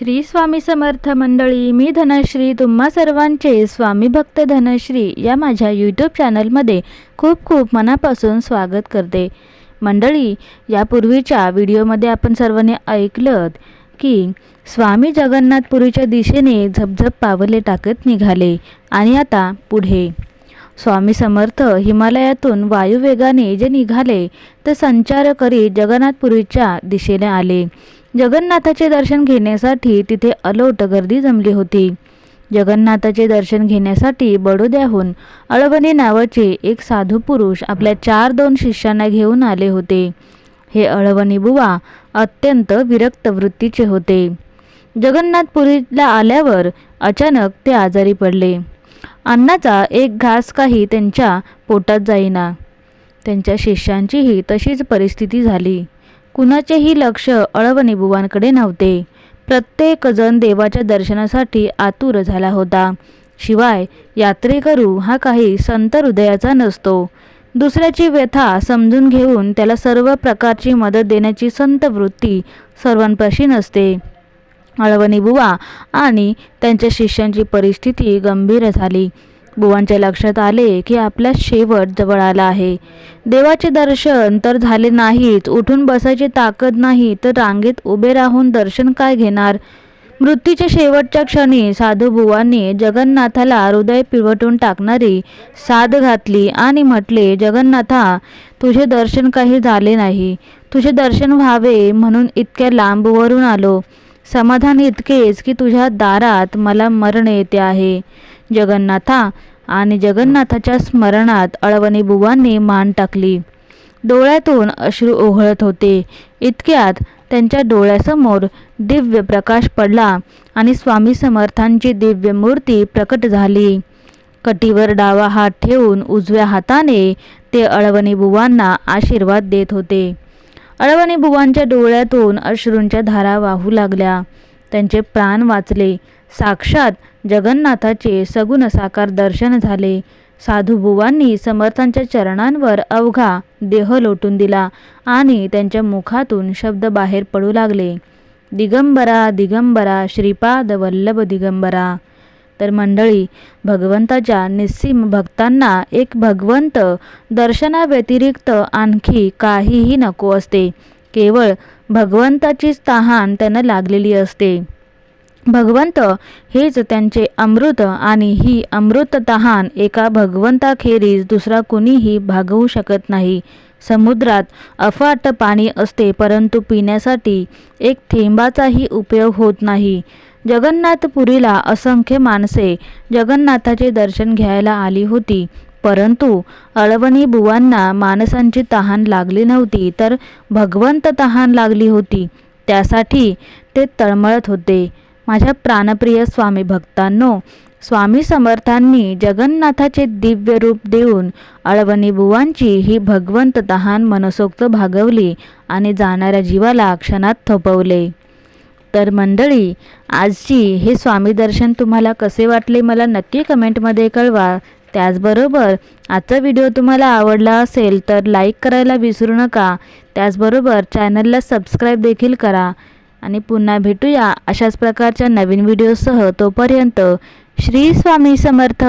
श्री स्वामी समर्थ मंडळी मी धनश्री तुम्हा सर्वांचे स्वामी भक्त धनश्री या माझ्या यूट्यूब चॅनलमध्ये खूप खूप मनापासून स्वागत करते. मंडळी यापूर्वीच्या व्हिडिओमध्ये आपण सर्वांनी ऐकलं की स्वामी जगन्नाथपुरीच्या दिशेने झपझप पावले टाकत निघाले आणि आता पुढे. स्वामी समर्थ हिमालयातून वायुवेगाने जे निघाले ते संचार करीत जगन्नाथपुरीच्या दिशेने आले. जगन्नाथाचे दर्शन घेण्यासाठी तिथे अलोट गर्दी जमली होती. जगन्नाथाचे दर्शन घेण्यासाठी बडोद्याहून अळवणी नावाचे एक साधू पुरुष आपल्या चार दोन शिष्यांना घेऊन आले होते. हे अळवणी बुवा अत्यंत विरक्त वृत्तीचे होते. जगन्नाथपुरीला आल्यावर अचानक ते आजारी पडले. अन्नाचा एक घास काही त्यांच्या पोटात जाईना. त्यांच्या शिष्यांचीही तशीच परिस्थिती झाली. कुणाचेही लक्ष अळवनिबुवांकडे नव्हते. प्रत्येकजण देवाच्या दर्शनासाठी आतुर झाला होता. शिवाय यात्रेकरू हा काही संत हृदयाचा नसतो. दुसऱ्याची व्यथा समजून घेऊन त्याला सर्व प्रकारची मदत देण्याची संत वृत्ती सर्वांपाशी नसते. अळवणी बुवा आणि त्यांच्या शिष्यांची परिस्थिती गंभीर झाली. बुवांच्या लक्षात आले की आपला शेवट जवळ आला आहे. देवाचे दर्शन तर झाले नाहीत. उठून बसायची ताकद नाही तर रांगेत उभे राहून दर्शन काय घेणार? मृत्यूच्या शेवटच्या क्षणी साधू बुवांनी जगन्नाथाला हृदय पिळवटून टाकणारी साध घातली आणि म्हटले जगन्नाथा तुझे दर्शन काही झाले नाही. तुझे दर्शन व्हावे म्हणून इतक्या लांबवरून आलो. समाधान इतकेच की तुझ्या दारात मला मरण येते आहे. जगन्नाथा आणि जगन्नाथाच्या स्मरणात अळवणी बुवांनी मान टाकली. डोळ्यातून अश्रू ओघळत होते. इतक्यात त्यांच्या डोळ्यासमोर दिव्य प्रकाश पडला आणि स्वामी समर्थांची दिव्य मूर्ती प्रकट झाली. कटीवर डावा हात ठेवून उजव्या हाताने ते अळवणी बुवांना आशीर्वाद देत होते. अळवणी बुवांच्या डोळ्यातून अश्रूंच्या धारा वाहू लागल्या. त्यांचे प्राण वाचले. साक्षात जगन्नाथाचे सगुण साकार दर्शन झाले. साधुबुवांनी समर्थांच्या चरणांवर अवघा देह लोटून दिला आणि त्यांच्या मुखातून शब्द बाहेर पडू लागले. दिगंबरा दिगंबरा श्रीपाद वल्लभ दिगंबरा. तर मंडळी भगवंताच्या निस्सीम भक्तांना एक भगवंत दर्शनाव्यतिरिक्त आणखी काहीही नको असते. केवळ भगवंताचीच तहान त्यांना लागलेली असते. भगवंत हेच त्यांचे अमृत आणि ही अमृत तहान एका भगवंताखेरीज दुसरा कुणीही भागवू शकत नाही. समुद्रात अफाट पाणी असते परंतु पिण्यासाठी एक थेंबाचाही उपयोग होत नाही. जगन्नाथपुरीला असंख्य माणसे जगन्नाथाचे दर्शन घ्यायला आली होती परंतु अळवणी बुवांना माणसांची तहान लागली नव्हती तर भगवंत तहान लागली होती. त्यासाठी ते तळमळत होते. माझ्या प्राणप्रिय स्वामी भक्तांनो स्वामी समर्थांनी जगन्नाथाचे दिव्य रूप देऊन अळवणी बुवांची ही भगवंत तहान मनसोक्त भागवली आणि जाणाऱ्या जीवाला क्षणात थोपवले. तर मंडळी आजची हे स्वामी दर्शन तुम्हाला कसे वाटले मला नक्की कमेंटमध्ये कळवा. त्याचबरोबर आजचा व्हिडिओ तुम्हाला आवडला असेल तर लाईक करायला विसरू नका. त्याचबरोबर चॅनलला सबस्क्राईब देखील करा. आणि पुन्हा भेटूया अशाच प्रकारच्या नवीन व्हिडिओसह तोपर्यंत श्री स्वामी समर्थ.